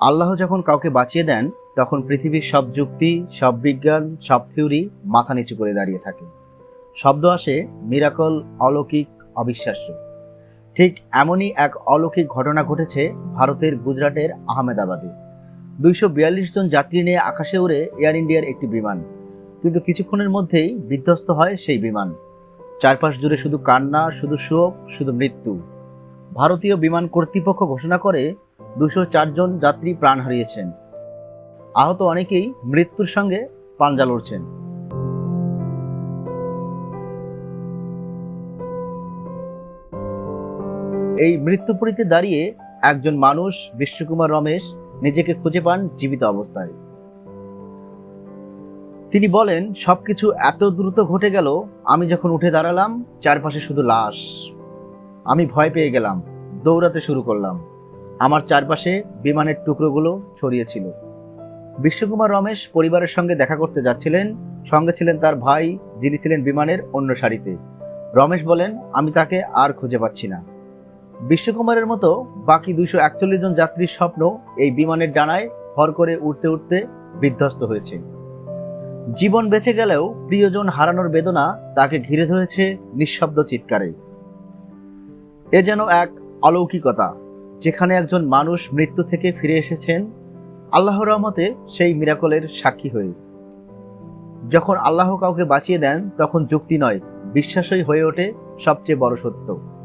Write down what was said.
আল্লাহ যখন কাউকে বাঁচিয়ে দেন, তখন পৃথিবীর সব যুক্তি, সব বিজ্ঞান, সব থিওরি মাথা নিচু করে দাঁড়িয়ে থাকে। শব্দ আসে মিরাকল অলৌকিক অবিশ্বাস্য। ঠিক এমনই এক অলৌকিক ঘটনা ঘটেছে ভারতের গুজরাটের আহমেদাবাদে। দুইশো বিয়াল্লিশ জন যাত্রী নিয়ে আকাশে উড়ে এয়ার ইন্ডিয়ার একটি বিমান। কিন্তু কিছুক্ষণের মধ্যেই বিধ্বস্ত হয় সেই বিমান। চারপাশ জুড়ে শুধু কান্না, শুধু শোক, শুধু মৃত্যু। ভারতীয় বিমান কর্তৃপক্ষ ঘোষণা করে দুশো চারজন যাত্রী প্রাণ হারিয়েছেন। আহত অনেকেই মৃত্যুর সঙ্গে পাঞ্জা লড়ছেন। এই মৃত্যুপুরীতে দাঁড়িয়ে একজন মানুষ বিশ্বকুমার রমেশ নিজেকে খুঁজে পান জীবিত অবস্থায়। তিনি বলেন, সবকিছু এত দ্রুত ঘটে গেল, আমি যখন উঠে দাঁড়ালাম, চারপাশে শুধু লাশ। আমি ভয় পেয়ে গেলাম, দৌড়াতে শুরু করলাম। আমার চারপাশে বিমানের টুকরোগুলো ছড়িয়েছিল বিশ্বকুমার রমেশ পরিবারের সঙ্গে দেখা করতে যাচ্ছিলেন, সঙ্গে ছিলেন তার ভাই, যিনি ছিলেন বিমানের অন্য সারিতে। রমেশ বলেন, আমি তাকে আর খুঁজে পাচ্ছি না। বিশ্বকুমারের মতো বাকি দুইশো একচল্লিশ জন যাত্রীর স্বপ্ন এই বিমানের ডানায় ভর করে উঠতে উঠতে বিধ্বস্ত হয়েছে। জীবন বেঁচে গেলেও প্রিয়জন হারানোর বেদনা তাকে ঘিরে ধরেছে নিঃশব্দ চিৎকারে। এ যেন এক অলৌকিকতা। যেখানে একজন মানুষ মৃত্যু থেকে ফিরে এসেছেন আল্লাহ রহমতে সেই মিরাকলের সাক্ষী হয়ে। যখন আল্লাহ কাউকে বাঁচিয়ে দেন, তখন যুক্তি নয়, বিশ্বাসই হয়ে ওঠে সবচেয়ে বড় সত্য।